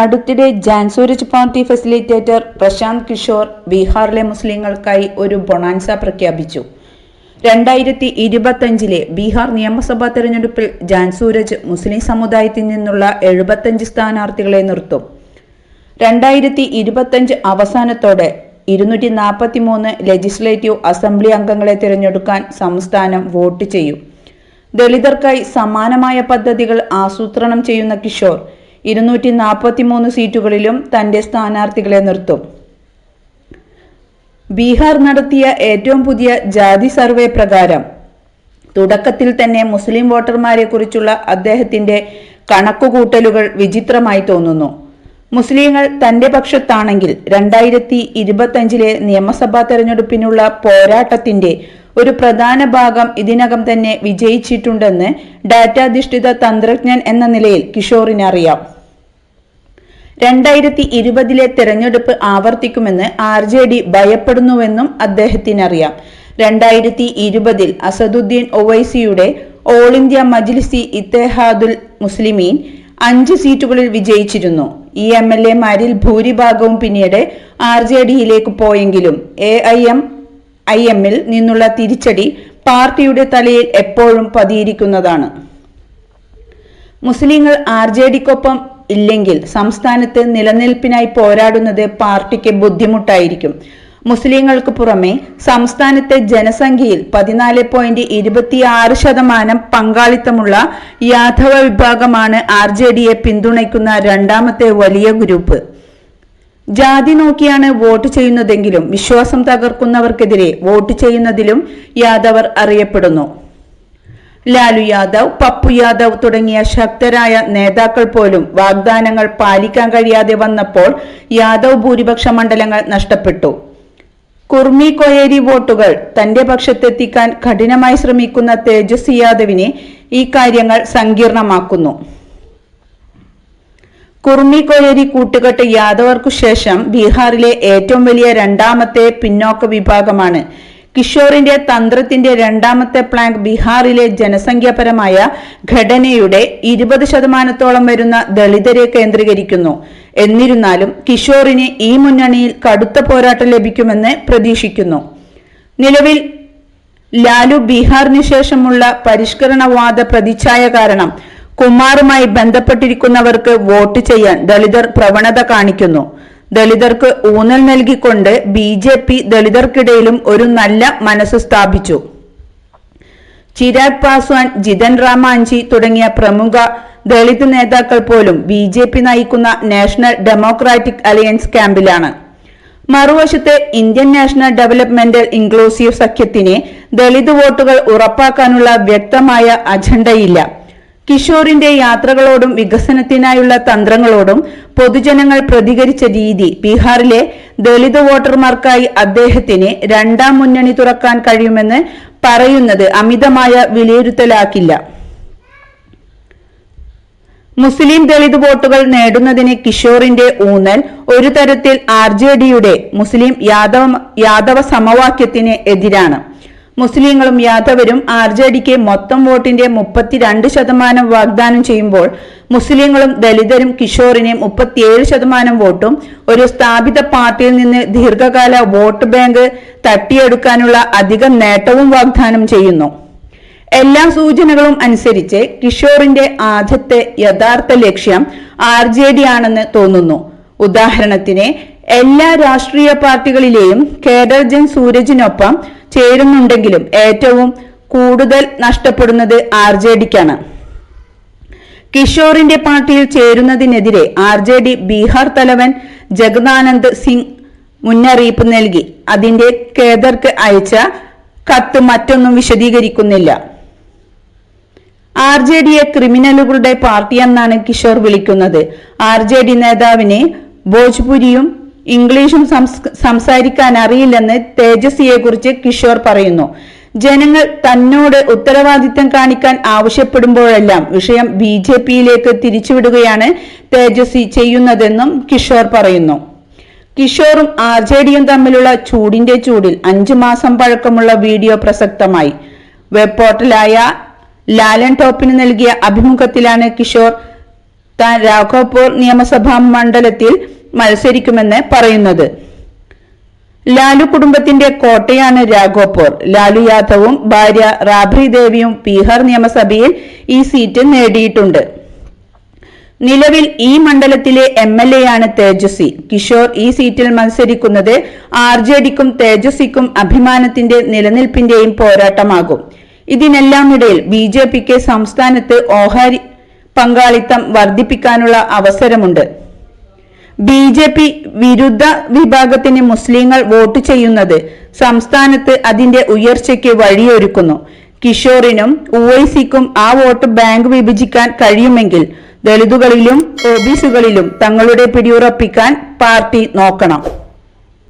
അടുത്തിടെ Jan Suraaj party facilitator Prashant Kishor ബീഹാറിലെ മുസ്ലിങ്ങൾക്കായി ഒരു ബൊണാൻസ പ്രഖ്യാപിച്ചു. രണ്ടായിരത്തി ഇരുപത്തഞ്ചിലെ ബീഹാർ നിയമസഭാ തെരഞ്ഞെടുപ്പിൽ ജാൻസൂരജ് മുസ്ലിം സമുദായത്തിൽ നിന്നുള്ള എഴുപത്തഞ്ച് സ്ഥാനാർത്ഥികളെ നിർത്തും. രണ്ടായിരത്തി ഇരുപത്തഞ്ച് അവസാനത്തോടെ ഇരുന്നൂറ്റി നാൽപ്പത്തി മൂന്ന് ലെജിസ്ലേറ്റീവ് അസംബ്ലി അംഗങ്ങളെ തിരഞ്ഞെടുക്കാൻ സംസ്ഥാനം വോട്ട് ചെയ്യും. ദളിതർക്കായി സമാനമായ പദ്ധതികൾ ആസൂത്രണം ചെയ്യുന്ന കിഷോർ ഇരുന്നൂറ്റി നാൽപ്പത്തി മൂന്ന് സീറ്റുകളിലും തന്റെ സ്ഥാനാർത്ഥികളെ നിർത്തും. ബീഹാർ നടത്തിയ ഏറ്റവും പുതിയ ജാതി സർവേ പ്രകാരം തുടക്കത്തിൽ തന്നെ മുസ്ലിം വോട്ടർമാരെ കുറിച്ചുള്ള അദ്ദേഹത്തിന്റെ കണക്കുകൂട്ടലുകൾ വിചിത്രമായി തോന്നുന്നു. മുസ്ലിങ്ങൾ തന്റെ പക്ഷത്താണെങ്കിൽ രണ്ടായിരത്തി ഇരുപത്തഞ്ചിലെ നിയമസഭാ തെരഞ്ഞെടുപ്പിനുള്ള പോരാട്ടത്തിന്റെ ഒരു പ്രധാന ഭാഗം ഇതിനകം തന്നെ വിജയിച്ചിട്ടുണ്ടെന്ന് ഡാറ്റാധിഷ്ഠിത തന്ത്രജ്ഞൻ എന്ന നിലയിൽ കിഷോറിന് അറിയാം. രണ്ടായിരത്തി ഇരുപതിലെ തെരഞ്ഞെടുപ്പ് ആവർത്തിക്കുമെന്ന് ആർ ജെ ഡി ഭയപ്പെടുന്നുവെന്നും അദ്ദേഹത്തിനറിയാം. രണ്ടായിരത്തി ഇരുപതിൽ അസദുദ്ദീൻ ഒവൈസിയുടെ ഓൾ ഇന്ത്യ മജ്ലിസി ഇത്തേഹാദുൽ മുസ്ലിമീൻ അഞ്ച് സീറ്റുകളിൽ വിജയിച്ചിരുന്നു. ഈ എം എൽ എമാരിൽ ഭൂരിഭാഗവും പിന്നീട് ആർ ജെ ഡിയിലേക്ക് പോയെങ്കിലും എ ഐ എം ഐ എമ്മിൽ നിന്നുള്ള തിരിച്ചടി പാർട്ടിയുടെ തലയിൽ എപ്പോഴും പതിയിരിക്കുന്നതാണ്. മുസ്ലിങ്ങൾ ആർ ജെ ഡിക്കൊപ്പം ഇല്ലെങ്കിൽ സംസ്ഥാനത്ത് നിലനിൽപ്പിനായി പോരാടുന്നത് പാർട്ടിക്ക് ബുദ്ധിമുട്ടായിരിക്കും. മുസ്ലിങ്ങൾക്ക് പുറമെ സംസ്ഥാനത്തെ ജനസംഖ്യയിൽ പതിനാല് പോയിന്റ് ഇരുപത്തിയാറ് ശതമാനം പങ്കാളിത്തമുള്ള യാദവ വിഭാഗമാണ് ആർ ജെ ഡിയെ പിന്തുണയ്ക്കുന്ന രണ്ടാമത്തെ വലിയ ഗ്രൂപ്പ്. ജാതി നോക്കിയാണ് വോട്ട് ചെയ്യുന്നതെങ്കിലും വിശ്വാസം തകർക്കുന്നവർക്കെതിരെ വോട്ട് ചെയ്യുന്നതിലും യാദവർ അറിയപ്പെടുന്നു. ലാലു യാദവ് പപ്പു യാദവ് തുടങ്ങിയ ശക്തരായ നേതാക്കൾ പോലും വാഗ്ദാനങ്ങൾ പാലിക്കാൻ കഴിയാതെ വന്നപ്പോൾ യാദവ് ഭൂരിപക്ഷ മണ്ഡലങ്ങൾ നഷ്ടപ്പെട്ടു. കുർമി കൊയേരി വോട്ടുകൾ തന്റെ പക്ഷത്തെത്തിക്കാൻ കഠിനമായി ശ്രമിക്കുന്ന തേജസ്വി യാദവിനെ ഈ കാര്യങ്ങൾ സങ്കീർണമാക്കുന്നു. കുർമി കൊയേരി കൂട്ടുകെട്ട് യാദവർക്കു ശേഷം ബീഹാറിലെ ഏറ്റവും വലിയ രണ്ടാമത്തെ പിന്നോക്ക വിഭാഗമാണ് കിഷോറിന്റെ തന്ത്രത്തിന്റെ രണ്ടാമത്തെ പ്ലാങ്ക് ബീഹാറിലെ ജനസംഖ്യാപരമായ ഘടനയുടെ ഇരുപത് ശതമാനത്തോളം വരുന്ന ദളിതരെ കേന്ദ്രീകരിക്കുന്നു. എന്നിരുന്നാലും കിഷോറിന് ഈ മുന്നണിയിൽ കടുത്ത പോരാട്ടം ലഭിക്കുമെന്ന് പ്രതീക്ഷിക്കുന്നു. നിലവിൽ ലാലു ബീഹാറിന് ശേഷമുള്ള പരിഷ്കരണവാദ പ്രതിച്ഛായ കാരണം കുമാറുമായി ബന്ധപ്പെട്ടിരിക്കുന്നവർക്ക് വോട്ട് ചെയ്യാൻ ദളിതർ പ്രവണത കാണിക്കുന്നു. ദളിതർക്ക് ഊന്നൽ നൽകിക്കൊണ്ട് ബി ജെ പി ദളിതർക്കിടയിലും ഒരു നല്ല മനസ്സ് സ്ഥാപിച്ചു. ചിരാഗ് പാസ്വാൻ ജിതൻ റാമാഞ്ചി തുടങ്ങിയ പ്രമുഖ ദളിത് നേതാക്കൾ പോലും ബി ജെ പി നയിക്കുന്ന നാഷണൽ ഡെമോക്രാറ്റിക് അലയൻസ് ക്യാമ്പിലാണ്. മറുവശത്ത് ഇന്ത്യൻ നാഷണൽ ഡെവലപ്മെന്റൽ ഇൻക്ലൂസീവ് സഖ്യത്തിന് ദളിത് വോട്ടുകൾ ഉറപ്പാക്കാനുള്ള വ്യക്തമായ അജണ്ടയില്ല. കിഷോറിന്റെ യാത്രകളോടും വികസനത്തിനായുള്ള തന്ത്രങ്ങളോടും പൊതുജനങ്ങൾ പ്രതികരിച്ച രീതി ബീഹാറിലെ ദളിത് വോട്ടർമാർക്കായി അദ്ദേഹത്തിന് രണ്ടാം മുന്നണി തുറക്കാൻ കഴിയുമെന്ന് പറയുന്നത് അമിതമായ വിലയിരുത്തലാക്കില്ല. മുസ്ലിം ദളിത് വോട്ടുകൾ നേടുന്നതിന് കിഷോറിന്റെ ഊന്നൽ ഒരു തരത്തിൽ ആർ ജെ ഡിയുടെ മുസ്ലിം യാദവ യാദവ സമവാക്യത്തിന് എതിരാണ്. മുസ്ലിങ്ങളും യാദവരും ആർ ജെ ഡിക്ക് മൊത്തം വോട്ടിന്റെ മുപ്പത്തിരണ്ട് ശതമാനം വാഗ്ദാനം ചെയ്യുമ്പോൾ മുസ്ലിങ്ങളും ദലിതരും കിഷോറിന് മുപ്പത്തിയേഴ് ശതമാനം വോട്ടും ഒരു സ്ഥാപിത പാർട്ടിയിൽ നിന്ന് ദീർഘകാല വോട്ട് ബാങ്ക് തട്ടിയെടുക്കാനുള്ള അധിക നേട്ടവും വാഗ്ദാനം ചെയ്യുന്നു. എല്ലാ സൂചനകളും അനുസരിച്ച് കിഷോറിന്റെ ആദ്യത്തെ യഥാർത്ഥ ലക്ഷ്യം ആർ ജെ ഡി ആണെന്ന് തോന്നുന്നു. ഉദാഹരണത്തിന് എല്ലാ രാഷ്ട്രീയ പാർട്ടികളിലെയും കേഡർ ജൻ സൂരജിനൊപ്പം ചേരുന്നുണ്ടെങ്കിലും ഏറ്റവും കൂടുതൽ നഷ്ടപ്പെടുന്നത് ആർ ജെ ഡിക്കാണ് കിഷോറിന്റെ പാർട്ടിയിൽ ചേരുന്നതിനെതിരെ ആർ ജെ ഡി ബീഹാർ തലവൻ ജഗദാനന്ദ് സിംഗ് മുന്നറിയിപ്പ് നൽകി. അതിന്റെ കേദർക്ക് അയച്ച കത്ത് മറ്റൊന്നും വിശദീകരിക്കുന്നില്ല. ആർ ജെ ഡിയെ ക്രിമിനലുകളുടെ പാർട്ടിയെന്നാണ് കിഷോർ വിളിക്കുന്നത്. ആർ ജെ ഡി നേതാവിനെ ഭോജ്പുരിയും ഇംഗ്ലീഷും സംസാരിക്കാൻ അറിയില്ലെന്ന് തേജസ്വിയെ കുറിച്ച് കിഷോർ പറയുന്നു. ജനങ്ങൾ തന്നോട് ഉത്തരവാദിത്തം കാണിക്കാൻ ആവശ്യപ്പെടുമ്പോഴെല്ലാം വിഷയം ബി ജെ പിയിലേക്ക് തിരിച്ചുവിടുകയാണ് തേജസ്വി ചെയ്യുന്നതെന്നും കിഷോർ പറയുന്നു. കിഷോറും ആർ ജെ ഡിയും തമ്മിലുള്ള ചൂടിന്റെ ചൂടിൽ അഞ്ചു മാസം പഴക്കമുള്ള വീഡിയോ പ്രസക്തമായി. വെബ് പോർട്ടലായ ലാലൻ ടോപ്പിന് നൽകിയ അഭിമുഖത്തിലാണ് കിഷോർ. താൻ രാഘോപൂർ നിയമസഭാ മണ്ഡലത്തിൽ മത്സരിക്കുമെന്ന് പറയുന്നത്. ലാലു കുടുംബത്തിന്റെ കോട്ടയാണ് രാഘോപൂർ. ലാലു യാദവും ഭാര്യ റാബ്രി ദേവിയും ബീഹാർ നിയമസഭയിൽ ഈ സീറ്റ് നേടിയിട്ടുണ്ട്. നിലവിൽ ഈ മണ്ഡലത്തിലെ എം എൽ എ ആണ് തേജസ്വി. കിഷോർ ഈ സീറ്റിൽ മത്സരിക്കുന്നത് ആർ ജെ ഡിക്കും തേജസ്വിക്കും അഭിമാനത്തിന്റെ നിലനിൽപ്പിന്റെയും പോരാട്ടമാകും. ഇതിനെല്ലാം ഇടയിൽ ബി ജെ പിക്ക് സംസ്ഥാനത്ത് ഓഹരി പങ്കാളിത്തം വർദ്ധിപ്പിക്കാനുള്ള അവസരമുണ്ട്. ബി ജെ പി വിരുദ്ധ വിഭാഗത്തിന് മുസ്ലിങ്ങൾ വോട്ട് ചെയ്യുന്നത് സംസ്ഥാനത്ത് അതിന്റെ ഉയർച്ചയ്ക്ക് വഴിയൊരുക്കുന്നു. കിഷോറിനും ഉവൈസിക്കും ആ വോട്ട് ബാങ്ക് വിഭജിക്കാൻ കഴിയുമെങ്കിൽ ദളിതുകളിലും ഒബിസുകളിലും തങ്ങളുടെ പിടിയുറപ്പിക്കാൻ പാർട്ടി നോക്കണം.